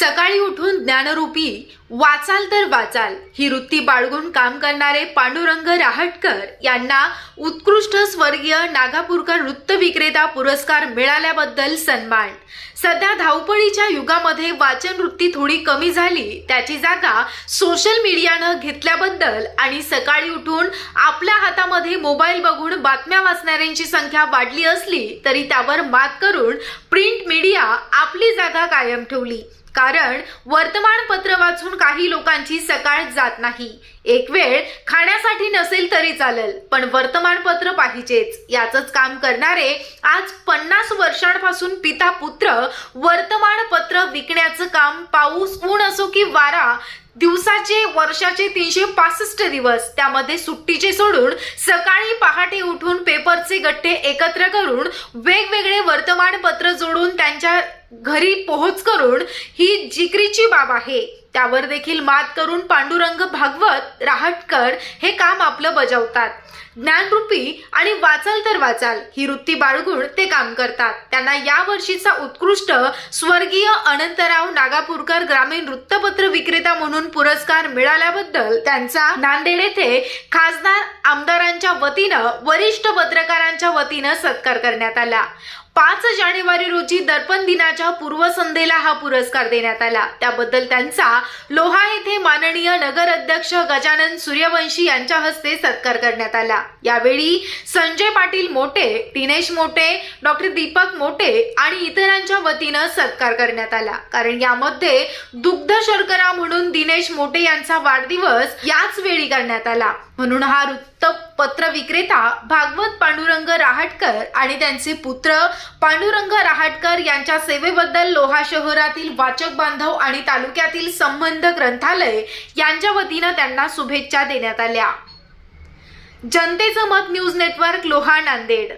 सकाळी उठून ज्ञानरूपी वाचाल तर वाचाल ही वृत्ती बाळगून काम करणारे पांडुरंग राहटकर यांना उत्कृष्ट स्वर्गीय नागापूरकर वृत्त विक्रेता पुरस्कार मिळाल्याबद्दल सन्मान. सध्या धावपळीच्या युगामध्ये वाचन वृत्ती थोडी कमी झाली. त्याची जागा सोशल मीडियानं घेतल्याबद्दल आणि सकाळी उठून आपल्या हातामध्ये मोबाईल बघून बातम्या वाचणाऱ्यांची संख्या वाढली असली तरी त्यावर मात करून प्रिंट मीडिया आपली जागा कायम ठेवली. कारण वर्तमानपत्र वाचून काही लोकांची सकाळ जात नाही. एक वेळ खाण्यासाठी नसेल तरी चालेल पण वर्तमानपत्र पाहिजेच. याचंच काम करणारे आज पन्नास वर्षांपासून पिता पुत्र वर्तमानपत्र विकण्याचं काम पाऊस ऊन असो की वारा दिवसाचे वर्षाचे तीनशे पासष्ट दिवस. त्यामध्ये सुट्टीचे सोडून सकाळी पहाटे उठून पेपरचे गट्टे एकत्र करून वेगवेगळे वर्तमानपत्र जोडून त्यांच्या घरी पोहोच करून ही जिकरीची बाब आहे. त्यावर देखील मात करून पांडुरंग भागवत राहटकर हे काम आपलं बजावतात. ज्ञानरूपी आणि वाचाल तर वाचाल ही वृत्ती बाळगून ते काम करतात. त्यांना या वर्षीचा उत्कृष्ट स्वर्गीय अनंतराव नागापूरकर ग्रामीण वृत्तपत्र विक्रेता म्हणून पुरस्कार मिळाल्याबद्दल त्यांचा नांदेड येथे खासदार आमदारांच्या वतीनं वरिष्ठ पत्रकारांच्या वतीनं सत्कार करण्यात आला. पाच जानेवारी रोजी दर्पण दिनाच्या पूर्वसंध्येला हा पुरस्कार देण्यात आला. त्याबद्दल त्यांचा लोहा येथे माननीय नगर अध्यक्ष गजानन सूर्यवंशी यांच्या हस्ते सत्कार करण्यात आला. यावेळी संजय पाटील मोटे दिनेश मोटे डॉक्टर दीपक मोटे आणि इतरांच्या वतीनं सत्कार करण्यात आला. कारण यामध्ये दुग्ध शर्करा म्हणून दिनेश मोटे यांचा वाढदिवस याच वेळी करण्यात आला. म्हणून हा वृत्तपत्र विक्रेता भागवत पांडुरंग राहटकर आणि त्यांचे पुत्र पांडुरंग राहटकर यांच्या सेवेबद्दल लोहा शहरातील वाचक बांधव आणि तालुक्यातील संबंध ग्रंथालय यांच्या वतीनं त्यांना शुभेच्छा देण्यात आल्या. जनतेचं मत न्यूज नेटवर्क लोहा नांदेड.